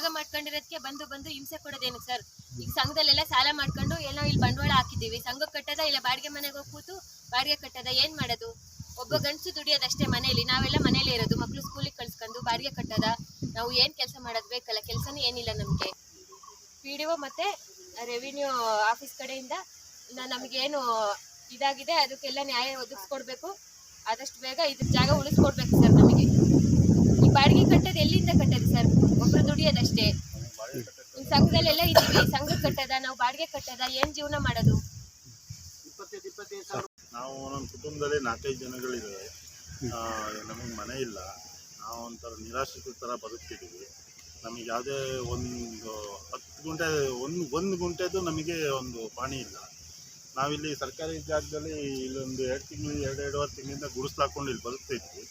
ಜಾಗ ಮಾಡ್ಕೊಂಡಿರೋದಕ್ಕೆ ಬಂದು ಬಂದು ಹಿಂಸೆ ಕೊಡೋದೇನು ಸರ್? ಈಗ ಸಂಘದಲ್ಲೆಲ್ಲ ಸಾಲ ಮಾಡ್ಕೊಂಡು ಏನೋ ಇಲ್ಲಿ ಬಂಡವಾಳ ಹಾಕಿದ್ದೀವಿ. ಸಂಘ ಕಟ್ಟದ ಇಲ್ಲ ಬಾಡಿಗೆ ಮನೆಗೆ ಹೋಗಿ ಕೂತು ಬಾಡಿಗೆ ಕಟ್ಟದ, ಏನ್ ಮಾಡೋದು? ಒಬ್ಬ ಗಂಡಸು ದುಡಿಯೋದಷ್ಟೇ ಮನೇಲಿ. ನಾವೆಲ್ಲ ಮನೇಲಿ ಇರೋದು. ಮಕ್ಕಳು ಸ್ಕೂಲಿಗೆ ಕಳ್ಸ್ಕೊಂಡು ಬಾಡಿಗೆ ಕಟ್ಟದ. ನಾವು ಏನ್ ಕೆಲಸ ಮಾಡೋದು ಬೇಕಲ್ಲ? ಕೆಲಸನೇ ಏನಿಲ್ಲ ನಮಗೆ. ಪಿ ಡಿ ಒ ಮತ್ತೆ ರೆವಿನ್ಯೂ ಆಫೀಸ್ ಕಡೆಯಿಂದ ನಮಗೇನು ಇದಾಗಿದೆ. ಅದಕ್ಕೆಲ್ಲ ನ್ಯಾಯ ಒದಗಿಸ್ಕೊಡ್ಬೇಕು. ಆದಷ್ಟು ಬೇಗ ಇದ್ರ ಜಾಗ ಉಳಿಸ್ಕೊಡ್ಬೇಕು ಸರ್ ನಮಗೆ. ಈ ಬಾಡಿಗೆ ಕಟ್ಟೋದು ಎಲ್ಲಿಂದ ಕಟ್ಟೋದು ಸರ್? ದುಡಿಯೋದಷ್ಟೇ ಈ ಸಂಘದಲ್ಲೆಲ್ಲ ಇದೀವಿ ಸಂಘ ಕಟ್ಟದ, ನಾವು ಬಾಡಿಗೆ ಕಟ್ಟದ, ಏನ್ ಜೀವನ ಮಾಡೋದು? ನಾವು ನಮ್ಮ ಕುಟುಂಬದಲ್ಲಿ ನಾಲ್ಕೈದು ಜನಗಳಿದ್ದಾರೆ. ನಮಗೆ ಮನೆ ಇಲ್ಲ. ನಾವು ಒಂಥರ ನಿರಾಶ್ರಿತ ಥರ ಬದುಕ್ತಿದ್ದೀವಿ. ನಮಗೆ ಯಾವುದೇ ಒಂದು ಹತ್ತು ಗುಂಟೆ, ಒಂದು ಒಂದು ಗುಂಟೆದು ನಮಗೆ ಒಂದು ಪಾಣಿ ಇಲ್ಲ. ನಾವಿಲ್ಲಿ ಸರ್ಕಾರಿ ಜಾಗದಲ್ಲಿ ಇಲ್ಲೊಂದು ಎರಡು ತಿಂಗಳು, ಎರಡು ಎರಡೂವರೆ ತಿಂಗಳಿಂದ ಗುಡಿಸ್ಲಾಕೊಂಡು ಇಲ್ಲಿ ಬದುಕ್ತಿದ್ವಿ.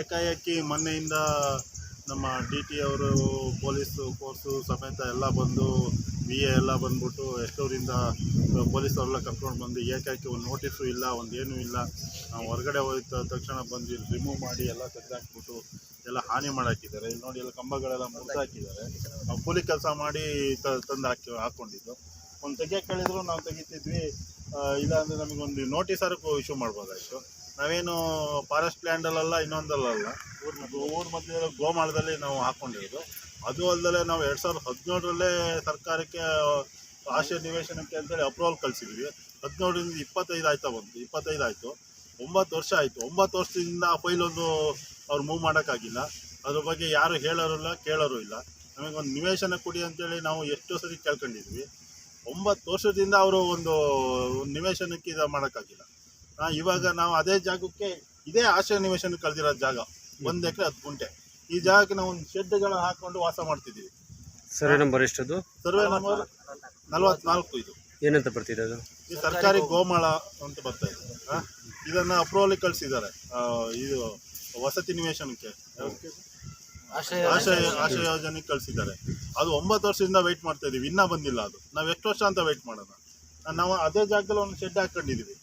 ಏಕಾಏಕಿ ಮೊನ್ನೆಯಿಂದ ನಮ್ಮ ಡಿ ಟಿ ಅವರು, ಪೊಲೀಸು ಕೋರ್ಸು ಸಮೇತ ಎಲ್ಲ ಬಂದು ಬಿ ಎ ಎಲ್ಲ ಬಂದ್ಬಿಟ್ಟು ಎಷ್ಟೋರಿಂದ ಪೊಲೀಸ್ ಅವರೆಲ್ಲ ಕರ್ಕೊಂಡು ಬಂದು ಏಕಾಕಿ ಒಂದು ನೋಟಿಸು ಇಲ್ಲ, ಒಂದು ಏನೂ ಇಲ್ಲ, ನಾವು ಹೊರಗಡೆ ಹೋದ ತಕ್ಷಣ ಬಂದು ರಿಮೂವ್ ಮಾಡಿ ಎಲ್ಲ ತೆಗೆದಾಕ್ಬಿಟ್ಟು ಎಲ್ಲ ಹಾನಿ ಮಾಡಾಕಿದ್ದಾರೆ. ಇಲ್ಲಿ ನೋಡಿ ಎಲ್ಲ ಕಂಬಗಳೆಲ್ಲ ಮುರಿದಾಕಿದ್ದಾರೆ. ನಾವು ಕೂಲಿ ಕೆಲಸ ಮಾಡಿ ತಂದು ಹಾಕಿ ಹಾಕ್ಕೊಂಡಿದ್ದು ಒಂದು ತೆಗೆಯೋಕೆ ಹೇಳಿದ್ರು, ನಾವು ತೆಗಿತಿದ್ವಿ. ಇಲ್ಲ ಅಂದರೆ ನಮಗೊಂದು ನೋಟಿಸಾರು ಇಶ್ಯೂ ಮಾಡ್ಬೋದಾಯಿತು. ನಾವೇನು ಫಾರೆಸ್ಟ್ ಲ್ಯಾಂಡಲ್ಲ ಇನ್ನೊಂದಲ್ಲ ಊರ ಊರ ಮಧ್ಯೆ ಗೋಮಾಳದಲ್ಲಿ ನಾವು ಹಾಕ್ಕೊಂಡಿರೋದು ಅದು ಅಲ್ಲದೆ ನಾವು ಎರಡು ಸಾವಿರದ ಹದಿನೇಳರಲ್ಲೇ ಸರ್ಕಾರಕ್ಕೆ, ಆಶಯ ನಿವೇಶನಕ್ಕೆ ಅಂತೇಳಿ ಅಪ್ರೂವಲ್ ಕಳಿಸಿದ್ವಿ. ಹದಿನೇಳರಿಂದ ಇಪ್ಪತ್ತೈದು ಆಯ್ತಾ ಬಂತು. ಇಪ್ಪತ್ತೈದು ಆಯಿತು. ಒಂಬತ್ತು ವರ್ಷ ಆಯಿತು. ಒಂಬತ್ತು ವರ್ಷದಿಂದ ಆ ಫೈಲೊಂದು ಅವ್ರು ಮೂವ್ ಮಾಡೋಕ್ಕಾಗಿಲ್ಲ. ಅದ್ರ ಬಗ್ಗೆ ಯಾರು ಹೇಳೋರು ಇಲ್ಲ, ಕೇಳೋರು ಇಲ್ಲ. ನಮಗೊಂದು ನಿವೇಶನ ಕೊಡಿ ಅಂತೇಳಿ ನಾವು ಎಷ್ಟೋ ಸರಿ ಕೇಳ್ಕೊಂಡಿದ್ವಿ. ಒಂಬತ್ತು ವರ್ಷದಿಂದ ಅವರು ಒಂದು ನಿವೇಶನಕ್ಕೆ ಇದು ಮಾಡೋಕ್ಕಾಗಿಲ್ಲ. ಇವಾಗ ನಾವು ಅದೇ ಜಾಗಕ್ಕೆ ಇದೇ ಆಶ್ರಯ ನಿವೇಶನ ಕಳೆದಿರೋ ಜಾಗ. ಒಂದು ಎಕರೆ ಹತ್ತು ಗುಂಟೆ. ಈ ಜಾಗಕ್ಕೆ ನಾವು ಒಂದು ಶೆಡ್ಗಳ ಹಾಕೊಂಡು ವಾಸ ಮಾಡ್ತಿದ್ದೀವಿ. ಸರ್ವೆ ನಂಬರ್ ಎಷ್ಟದು? ಸರ್ವೆ ನಂಬರ್ ನಲವತ್ನಾಲ್ಕು ಇದು. ಏನಂತ ಬರ್ತಿದೆ ಅದು? ಈ ಸರ್ಕಾರಿ ಗೋಮಾಳ ಅಂತ ಬರ್ತಾ ಇದೆ. ಆ, ಇದನ್ನ ಅಪ್ರೂವಲ್ ಕಳಿಸಿದ್ದಾರೆ. ಇದು ವಸತಿ ನಿವೇಶನಕ್ಕೆ. ಆಶಯ ಆಶಯ ಯೋಜನೆಗೆ ಕಳಿಸಿದ್ದಾರೆ. ಅದು ಒಂಬತ್ತು ವರ್ಷದಿಂದ ವೆಯ್ಟ್ ಮಾಡ್ತಾ ಇದೀವಿ. ಇನ್ನೂ ಬಂದಿಲ್ಲ ಅದು. ನಾವು ಎಷ್ಟು ವರ್ಷ ಅಂತ ವೆಯ್ಟ್ ಮಾಡೋಣ. ನಾವು ಅದೇ ಜಾಗದಲ್ಲಿ ಒಂದು ಶೆಡ್ ಹಾಕೊಂಡಿದ್ದೀವಿ.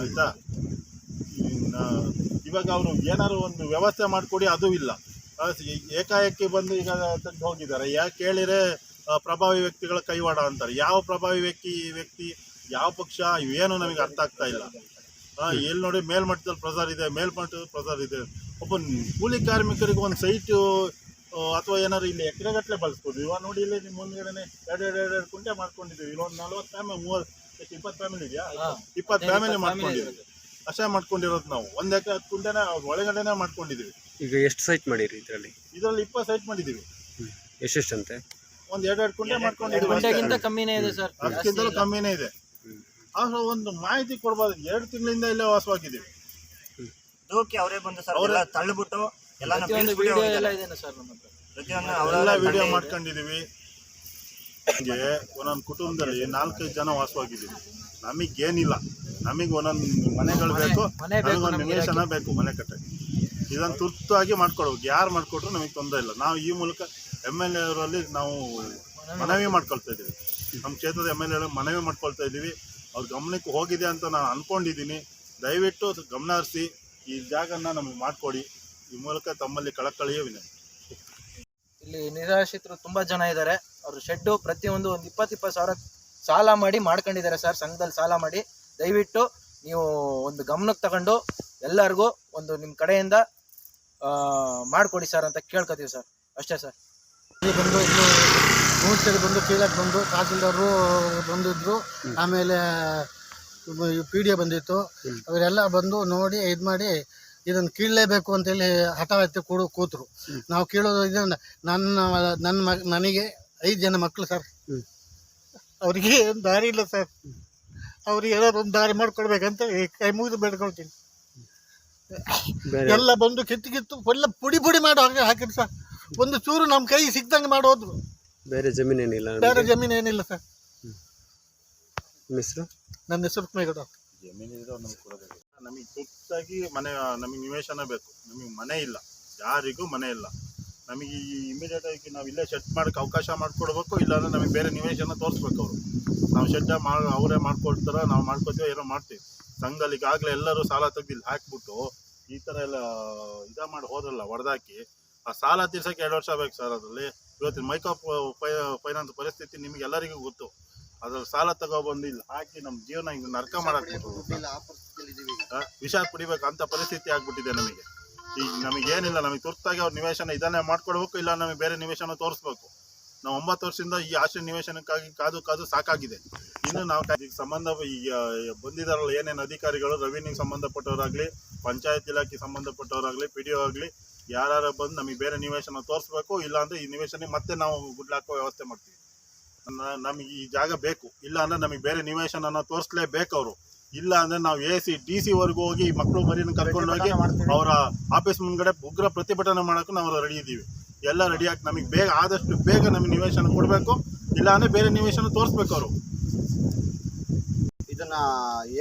ಆಯ್ತಾ? ಇವಾಗ ಅವರು ಏನಾದ್ರು ಒಂದು ವ್ಯವಸ್ಥೆ ಮಾಡಿಕೊಡಿ, ಅದು ಇಲ್ಲ. ಏಕಾಏಕಿ ಬಂದು ಈಗ ತೆಗೆದು ಹೋಗಿದ್ದಾರೆ. ಯಾಕೆ ಹೇಳಿದರೆ ಪ್ರಭಾವಿ ವ್ಯಕ್ತಿಗಳ ಕೈವಾಡ ಅಂತಾರೆ. ಯಾವ ಪ್ರಭಾವಿ ವ್ಯಕ್ತಿ ವ್ಯಕ್ತಿ, ಯಾವ ಪಕ್ಷ, ಇವೇನು ನಮಗೆ ಅರ್ಥ ಆಗ್ತಾ ಇಲ್ಲ. ಎಲ್ಲಿ ನೋಡಿ ಮೇಲ್ಮಟ್ಟದಲ್ಲಿ ಪ್ರಸಾರ ಇದೆ, ಮೇಲ್ಮಟ್ಟದಲ್ಲಿ ಪ್ರಸಾರ ಇದೆ. ಒಬ್ಬ ಕೂಲಿ ಕಾರ್ಮಿಕರಿಗೆ ಒಂದು ಸೈಟು ಅಥವಾ ಏನಾದ್ರು ಇಲ್ಲಿ ಎಕರೆಗಟ್ಟಲೆ ಬಳಸ್ಬೋದು. ಇವಾಗ ನೋಡಿ ಇಲ್ಲಿ ನಿಮ್ಮ ಮುಂದ್ಗಡೆನೆ ಎರಡು ಎರಡು ಎರಡು ಕುಂಟೆ ಮಾಡ್ಕೊಂಡಿದ್ದೀವಿ. ಇಲ್ಲೊಂದು ನಲ್ವತ್ತು ಫ್ಯಾಮಿಲಿ ಮೂವತ್ತು ಇಪ್ಪತ್ತು ಫ್ಯಾಮಿಲಿ ಇದೆಯಾ? ಇಪ್ಪತ್ತು ಫ್ಯಾಮಿಲಿ ಮಾಡ್ಕೊಂಡಿದ್ದೀವಿ. ಅಷ್ಟೇ ಮಾಡ್ಕೊಂಡಿರೋದು ನಾವು. ಒಂದ್ ಎಕರೆ ಹತ್ತು ಕುಂಟೆನ ಒಳಗಡೆನೆ ಮಾಡ್ಕೊಂಡಿದೀವಿ ಈಗ ಎಷ್ಟು ಸೈಟ್ ಮಾಡಿರಿ ಇದರಲ್ಲಿ? ಇದರಲ್ಲಿ ಇಪ್ಪತ್ತು ಸೈಟ್ ಮಾಡಿದೀವಿ ಎಷ್ಟೆಷ್ಟಂತೆ? ಒಂದು ಎರಡು ಎರಡು ಕುಂಟೆ ಮಾಡ್ಕೊಂಡಿದ್ದೀವಿ. ಗಂಟೆಗಿಂತ ಕಮ್ಮಿನೇ ಇದೆ ಸರ್. ಅದಕ್ಕಿಂತಲೂ ಕಮ್ಮಿನೇ ಇದೆ. ಆದ್ರೆ ಒಂದು ಮಾಹಿತಿ ಕೊಡ್ಬೋದು. ಎರಡು ತಿಂಗಳಿಂದ ಇಲ್ಲೇ ವಾಸವಾಗಿದ್ದೀವಿ. ದೂಕಿ ಅವರೇ ಬಂದು ಸರ್ ಅವ್ರೇ- ಎಲ್ಲ ತಳ್ಳಿಬಿಟ್ಟು ಎಲ್ಲ ಪ್ರತಿಯೊಂದು ವಿಡಿಯೋ ಎಲ್ಲ ಇದೆ ಸರ್ ನಮ್ಮ ಹತ್ರ. ಪ್ರತಿಯೊಂದು ಎಲ್ಲ ಅವರೆಲ್ಲ ವಿಡಿಯೋ ಮಾಡ್ಕೊಂಡಿದೀವಿ ಹಂಗೆ ಒಂದೊಂದು ಕುಟುಂಬದಲ್ಲಿ ನಾಲ್ಕೈದು ಜನ ವಾಸವಾಗಿದ್ದೀವಿ. ನಮಗೇನಿಲ್ಲ. ನಮಗೆ ಒಂದೊಂದು ಮನೆಗಳು ಬೇಕು ಮನೆ ಬೇಕು ನಮಗೊಂದು ನಿವೇಶನ ಬೇಕು ಮನೆ ಕಟ್ಟೆ ಇದನ್ನು ತುರ್ತಾಗಿ ಮಾಡ್ಕೊಳ್ಬೇಕು ಯಾರು ಮಾಡಿಕೊಟ್ರು ನಮಗೆ ತೊಂದರೆ ಇಲ್ಲ. ನಾವು ಈ ಮೂಲಕ ಎಂ ಎಲ್ ಎ ಅವರಲ್ಲಿ ನಾವು ಮನವಿ ಮಾಡ್ಕೊಳ್ತಾ ಇದ್ದೀವಿ. ನಮ್ಮ ಕ್ಷೇತ್ರದ ಎಂ ಎಲ್ ಎ ಮನವಿ ಮಾಡ್ಕೊಳ್ತಾ ಇದ್ದೀವಿ. ಅವ್ರ ಗಮನಕ್ಕೆ ಹೋಗಿದೆ ಅಂತ ನಾನು ಅಂದ್ಕೊಂಡಿದ್ದೀನಿ ದಯವಿಟ್ಟು ಗಮನ ಹರಿಸಿ ಈ ಜಾಗನ ನಮಗೆ ಮಾಡಿಕೊಡಿ. ಈ ಮೂಲಕ ತಮ್ಮಲ್ಲಿ ಕಳಕಳಿಯ ವಿನಂತಿ. ಇಲ್ಲಿ ನಿರಾಶ್ರಿತರು ತುಂಬ ಜನ ಇದ್ದಾರೆ. ಅವ್ರ ಶೆಡ್ಡು ಪ್ರತಿಯೊಂದು ಒಂದು ಇಪ್ಪತ್ತು ಇಪ್ಪತ್ತು ಸಾವಿರ ಸಾಲ ಮಾಡಿ ಮಾಡ್ಕೊಂಡಿದ್ದಾರೆ ಸರ್ ಸಂಘದಲ್ಲಿ ಸಾಲ ಮಾಡಿ. ದಯವಿಟ್ಟು ನೀವು ಒಂದು ಗಮನಕ್ಕೆ ತಗೊಂಡು ಎಲ್ಲರಿಗೂ ಒಂದು ನಿಮ್ಮ ಕಡೆಯಿಂದ ಮಾಡಿಕೊಡಿ ಸರ್ ಅಂತ ಕೇಳ್ಕೊತೀವಿ ಸರ್. ಅಷ್ಟೇ ಸರ್. ಇಲ್ಲಿ ಬಂದು ಇಲ್ಲಿ ಮೂರ್ಸಲ್ಲಿ ಬಂದು ಕೀಳಕ್ಕೆ ಬಂದು ತಹಸೀಲ್ದಾರರು ಬಂದಿದ್ರು. ಆಮೇಲೆ ಪಿ ಡಿ ಎ ಬಂದಿತ್ತು. ಅವರೆಲ್ಲ ಬಂದು ನೋಡಿ ಇದು ಮಾಡಿ ಇದನ್ನು ಕೀಳಲೇಬೇಕು ಅಂತೇಳಿ ಹಠ ಕೂಡ ಕೂಡು ಕೂತರು. ನಾವು ಕೇಳೋದು ಇದನ್ನು ನನ್ನ ನನ್ನ ಮಗ ನನಗೆ ಐದು ಜನ ಮಕ್ಕಳು ಸರ್. ಅವರಿಗೆ ದಾರಿ ಇಲ್ಲ ಸರ್. ಅವ್ರಿಗೆ ಏನಾದ್ರು ಒಂದು ದಾರಿ ಮಾಡ್ಕೊಡ್ಬೇಕಂತ ಕೈ ಮುಗಿದು ಬೇಡ್ಕೊಳ್ತೀನಿ. ಎಲ್ಲ ಬಂದು ಕಿತ್ತು ಕಿತ್ತು ಎಲ್ಲ ಪುಡಿ ಪುಡಿ ಮಾಡಿ ಹಾಕಿ ಹಾಕಿದ್ರು ಸರ್. ಒಂದು ಚೂರು ನಮ್ಮ ಕೈ ಸಿಗ್ದಂಗೆ ಮಾಡೋದು ಬೇರೆ ಜಮೀನು ಏನಿಲ್ಲ ಬೇರೆ ಜಮೀನು ಏನಿಲ್ಲ ಸರ್ ಹೆಸರು? ನನ್ನ ಹೆಸರು ಮೇಗಡ ಜಮೀನಿದ್ರೆ ನಮ್ಗೆ ಕೊಡಬೇಕು ನಮಗೆ ತುರ್ತಾಗಿ ಮನೆ ನಮಗೆ ನಿವೇಶನ ಬೇಕು. ನಮಗೆ ಮನೆ ಇಲ್ಲ. ಯಾರಿಗೂ ಮನೆ ಇಲ್ಲ. ನಮಗೆ ಈ ಇಮಿಡಿಯೇಟ್ ಆಗಿ ನಾವು ಇಲ್ಲೇ ಶೆಡ್ ಮಾಡೋಕ್ಕೆ ಅವಕಾಶ ಮಾಡಿಕೊಡ್ಬೇಕು ಇಲ್ಲಾಂದರೆ ನಮಗೆ ಬೇರೆ ನಿವೇಶನ ತೋರಿಸ್ಬೇಕು ಅವರು. ನಾವು ಶೆಡ್ಡ ಮಾಡಿ ಅವರೇ ಮಾಡ್ಕೊಡ್ತಾರ ನಾವು ಮಾಡ್ಕೊತೀವಿ ಏನೋ ಮಾಡ್ತೀವಿ. ಸಂಘದಲ್ಲಿ ಈಗಾಗಲೇ ಎಲ್ಲರೂ ಸಾಲ ತೆಗ್ದು ಇಲ್ಲಿ ಹಾಕ್ಬಿಟ್ಟು ಈ ಥರ ಎಲ್ಲ ಇದ ಮಾಡಿ ಹೋದ್ರಲ್ಲ ಹೊಡೆದಾಕಿ ಆ ಸಾಲ ತೀರ್ಸೋಕ್ಕೆ ಎರಡು ವರ್ಷ ಬೇಕು ಸರ್ ಅದರಲ್ಲಿ. ಇವತ್ತಿನ ಮೈಕ್ರೋ ಫೈನಾನ್ಸ್ ಪರಿಸ್ಥಿತಿ ನಿಮಗೆ ಎಲ್ಲರಿಗೂ ಗೊತ್ತು. ಅದ್ರಲ್ಲಿ ಸಾಲ ತಗೊಬಂದು ಇಲ್ಲಿ ಹಾಕಿ ನಮ್ಮ ಜೀವನ ಹಿಂಗೆ ನರ್ಕ ಮಾಡಕ್ಕೆ ವಿಷ ಕುಡಿಬೇಕು ಅಂತ ಪರಿಸ್ಥಿತಿ ಆಗ್ಬಿಟ್ಟಿದೆ ನಮಗೆ. ಈಗ ನಮಗೆ ಏನಿಲ್ಲ ನಮಗೆ ತುರ್ತಾಗಿ ಅವ್ರ ನಿವೇಶನ ಇದನ್ನೇ ಮಾಡ್ಕೊಡ್ಬೇಕು, ಇಲ್ಲ ನಮಗೆ ಬೇರೆ ನಿವೇಶನ ತೋರಿಸ್ಬೇಕು. ನಾವು ಒಂಬತ್ತು ವರ್ಷದಿಂದ ಈ ಆಶ್ರಯ ನಿವೇಶನಕ್ಕಾಗಿ ಕಾದು ಕಾದು ಸಾಕಾಗಿದೆ. ಇನ್ನು ನಾವು ಈಗ ಸಂಬಂಧ ಈಗ ಬಂದಿದಾರಲ್ಲ, ಏನೇನು ಅಧಿಕಾರಿಗಳು ರೆವಿನ್ಯೂಗೆ ಸಂಬಂಧಪಟ್ಟವರಾಗಲಿ, ಪಂಚಾಯತ್ ಇಲಾಖೆ ಸಂಬಂಧಪಟ್ಟವರಾಗಲಿ ಪಿ ಡಿ ಒ ಆಗಲಿ ಯಾರು ಬಂದು ನಮಗೆ ಬೇರೆ ನಿವೇಶನ ತೋರಿಸ್ಬೇಕು, ಇಲ್ಲಾಂದರೆ ಈ ನಿವೇಶನ ಮತ್ತೆ ನಾವು ಗುಡ್ಲಾಕೋ ವ್ಯವಸ್ಥೆ ಮಾಡ್ತೀವಿ. ನಮಗೆ ಈ ಜಾಗ ಬೇಕು ಇಲ್ಲ ಅಂದ್ರೆ ನಮಗೆ ಬೇರೆ ನಿವೇಶನ ತೋರಿಸ್ಲೇಬೇಕು ಅವರು. ಇಲ್ಲ ಅಂದ್ರೆ ನಾವು ಎ ಸಿ ಡಿ ಸಿ ವರೆಗೂ ಹೋಗಿ ಮಕ್ಕಳು ಮರಿನ ಕರ್ಕೊಂಡು ಹೋಗಿ ಅವರ ಆಫೀಸ್ ಮುಂದ್ಗಡೆ ಉಗ್ರ ಪ್ರತಿಭಟನೆ ಮಾಡೋಕ್ಕೂ ನಾವು ರೆಡಿ ಇದ್ದೀವಿ. ಎಲ್ಲ ರೆಡಿ ಆಗಿ ನಮಗೆ ಬೇಗ ಆದಷ್ಟು ಬೇಗ ನಮಗೆ ನಿವೇಶನ ಕೊಡಬೇಕು. ಇಲ್ಲ ಅಂದ್ರೆ ಬೇರೆ ನಿವೇಶನ ತೋರಿಸ್ಬೇಕು ಅವರು. ಇದನ್ನ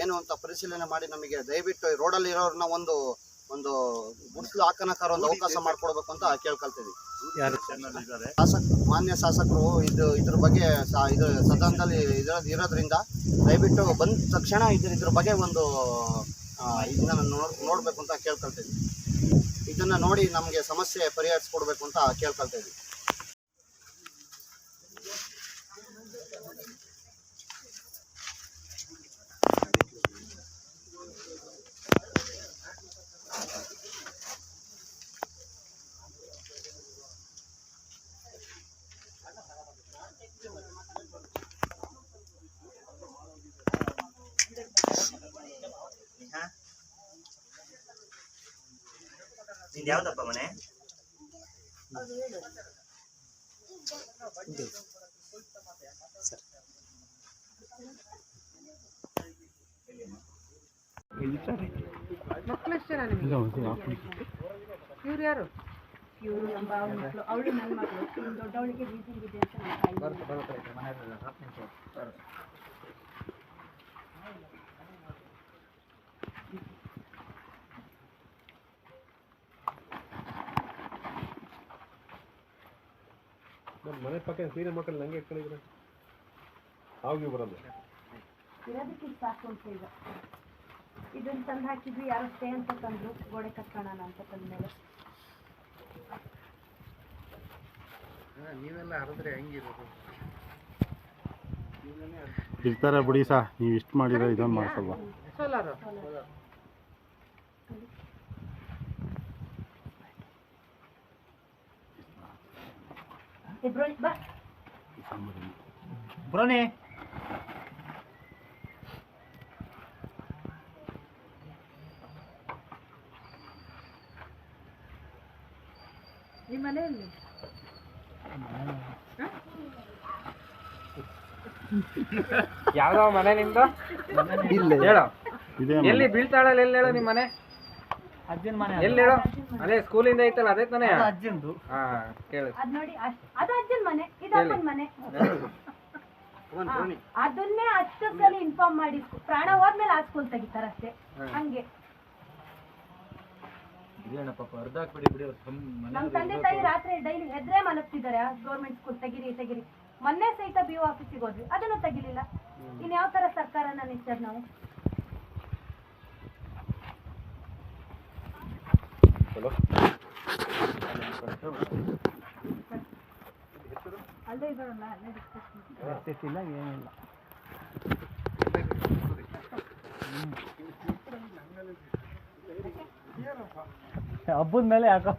ಏನು ಅಂತ ಪರಿಶೀಲನೆ ಮಾಡಿ ನಮಗೆ ದಯವಿಟ್ಟು ರೋಡಲ್ಲಿ ಇರೋರನ್ನ ಒಂದು ಒಂದು ಗುಡಿಸಲು ಹಾಕನಕಾರ ಒಂದು ಅವಕಾಶ ಮಾಡ್ಕೊಡ್ಬೇಕು ಅಂತ ಕೇಳ್ಕೊಳ್ತೀವಿ ಶಾಸಕ ಮಾನ್ಯ ಶಾಸಕರು ಇದು ಇದ್ರ ಬಗ್ಗೆ ಇದು ಸದನದಲ್ಲಿ ಇದ್ರ ಇರೋದ್ರಿಂದ ದಯವಿಟ್ಟು ಬಂದ ತಕ್ಷಣ ಇದ್ರ ಇದ್ರ ಬಗ್ಗೆ ಒಂದು ಇದನ್ನ ನೋಡ್ ನೋಡ್ಬೇಕು ಅಂತ ಕೇಳ್ಕೊಳ್ತೀವಿ ಇದನ್ನ ನೋಡಿ ನಮಗೆ ಸಮಸ್ಯೆ ಪರಿಹರಿಸ್ಕೊಡ್ಬೇಕು ಅಂತ ಕೇಳ್ಕೊಳ್ತೀವಿ ನಿಂದು ಯಾವ್ದಪ್ಪ ಮನೆ? ಇವ್ರು ಯಾರು? ಇವರು ನಮ್ಮ ಮಕ್ಕಳು ಅವಳು ನನ್ನ ಮಗಳು ದೊಡ್ಡವಳಿಗೆ ರೀಸನ್ ಇದೆ ಅಂತ ನಮ್ಮ ಮನೆ ಪಕ್ಕ ಸೀರೆ ಮಕ್ಕಳು ನಂಗೆ ಇಟ್ಕೊಂಡಿದ್ರೆ ಆಗಿ ಬರಲ್ಲ. ಇರೋದಕ್ಕೆ ಸಾಕು ಅಂತ ಈಗ. ಇದನ್ನ ತಂದು ಹಾಕಿದ್ವಿ ಯಾರೋ ಸ್ಟೇ ಅಂತ ತಂದ್ರು. ಗೋಡೆ ಕಟ್ಕೋಣ ಅಂತ ತಂದ್ಮೇಲೆ. ಇರ್ತಾರೆ ಬಿಡಿ ಸಾ ನೀವು ಇಷ್ಟು ಮಾಡಿದ್ರೆ ಇದೊಂದು ಮಾಡ್ಸಲ್ವಾ? ಇಬ್ರು ಬಾ ಬ್ರೋನಿ ನಿಮ್ಮ ಮನೆಯಲ್ಲಿ ಯಾವ್ದೋ ಮನೆ ನಿಮ್ದು? ಹೇಳೋ. ಎಲ್ಲಿ ಬೀಳ್ತಾಳಲ್ಲ ಎಲ್ಲಿ ಹೇಳೋ ನಿಮ್ಮ ಮನೆ? ಅಜ್ಜನ ಮನೆ ಎಲ್ಲಿ ಹೇಳು? ಅದೇ ಸ್ಕೂಲಿಂದ ಐತಲ್ಲ ಅದೇ ತಾನೇ? ಅಜ್ಜಂದು. ಹಾ ಕೇಳು. ಅದ್ ನೋಡಿ ಅಷ್ಟ್ ಅದು ಅಜ್ಜನ ಮನೆ ಇದು ಅಪ್ಪನ ಮನೆ. ಅದನ್ನೇ ಅಷ್ಟು ಸಲ ಇನ್ಫಾರ್ಮ್ ಮಾಡಿ ಪ್ರಾಣ ಹೋದ್ಮೇಲೆ ಆ ಸ್ಕೂಲ್ ತೆಗಿತಾರಷ್ಟೇ. ಹಂಗೆ. ನಮ್ ತಂದೆ ತಾಯಿ ರಾತ್ರಿ ಡೈಲಿ ಹೆದ್ರೆ ಮಲಗ್ತಿದ್ದಾರೆ ಗೌರ್ಮೆಂಟ್ ಸ್ಕೂಲ್ ತೆಗಿರಿ ತೆಗಿರಿ. ಮೊನ್ನೆ ಸಹಿತ ಬಿ ಆಫೀಸಿಗೆ ಹೋದ್ವಿ ಅದನ್ನು ತೆಗಿಲಿಲ್ಲ. ಇನ್ ಯಾವ ತರ ಸರ್ಕಾರನ ನಿಲ್ಸೋದ್ ನಾವು? ಅಲ್ಲೇ ಇಲ್ಲ. ಏನಿಲ್ಲ ಹಬ್ಬದ ಮೇಲೆ ಯಾಕೋ